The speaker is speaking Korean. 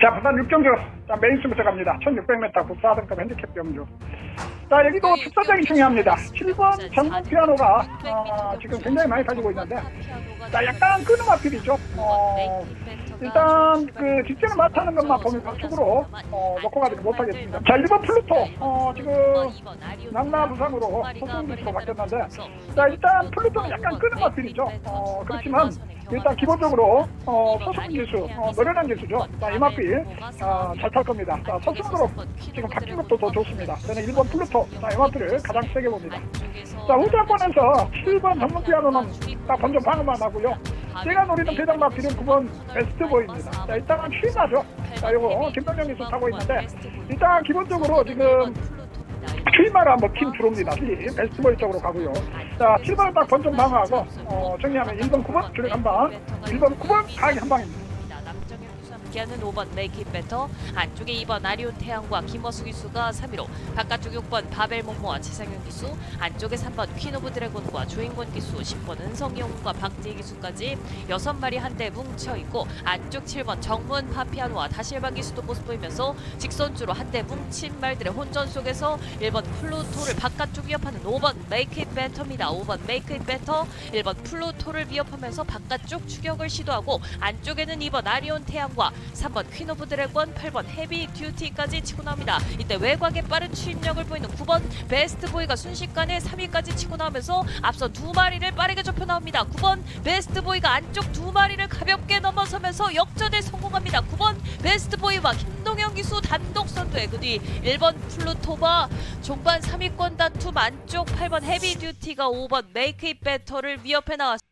자, 부산 6경주. 자, 메인스부터 갑니다. 1600m 국사등급 핸디캡 경주. 자, 여기도 특사적인 중요합니다. 7번 전문 피아노가 어, 지금 굉장히 많이 가지고 있는데, 자, 약간 끄는 마필이죠. 어, 일단 그 직전에 맡하는 것만 보면 축으로 어, 놓고 가지 못하겠습니다. 자, 1번 플루토. 어, 지금 낙나 부상으로 소승기수로 바뀌었는데, 자, 일단 플루토는 약간 끄는 마필이죠. 어, 그렇지만 일단 기본적으로 어, 소승 기수, 어, 노련한 기수죠. 자, 이마필 아, 잘탈 겁니다. 자, 서승으로 지금 바뀐 것도 더 좋습니다. 저는 1번 플루토, 자, 이마필을 가장 세게 봅니다. 자, 후자권에서 7번 전문 피아노는 딱 본전 방어만 하고요. 제가 노리는 대장 마필은 9번 베스트 보입니다. 자, 일단은 휘나죠. 자, 요거 김동영 기수 타고 있는데, 일단 기본적으로 지금 트리마를 한번 팀 들어옵니다. 이 베스트보이 쪽으로 가고요. 자, 7번을 딱 번점 방어하고, 어, 정리하면 1번, 9번, 주력 한 방, 1번, 9번, 가기 한 방입니다. 함께하는 5번 메이크 잇 베터 안쪽에 2번 아리온 태양과 김어수 기수가 3위로 바깥쪽 6번 바벨 모모와 최상현 기수 안쪽에 3번 퀸 오브 드래곤과 조인권 기수 10번 은성용과 박재희 기수까지 6마리 한대 뭉쳐있고 안쪽 7번 정문 파피아노와 다실바 기수도 모습 보이면서 직선주로 한대 뭉친 말들의 혼전 속에서 1번 플루토를 바깥쪽 위협하는 5번 메이크 잇 베터입니다. 5번 메이크 잇 베터 1번 플루토를 위협하면서 바깥쪽 추격을 시도하고 안쪽에는 2번 아리온 태양과 3번 퀸 오브 드래곤 8번 헤비 듀티까지 치고 나옵니다. 이때 외곽에 빠른 추임력을 보이는 9번 베스트 보이가 순식간에 3위까지 치고 나오면서 앞서 두 마리를 빠르게 좁혀 나옵니다. 9번 베스트 보이가 안쪽 두 마리를 가볍게 넘어서면서 역전에 성공합니다. 9번 베스트 보이와 김동현 기수 단독 선두에 그 뒤 1번 플루토바 종반 3위권 다툼 안쪽 8번 헤비 듀티가 5번 메이크 잇 베터를 위협해 나왔습니다.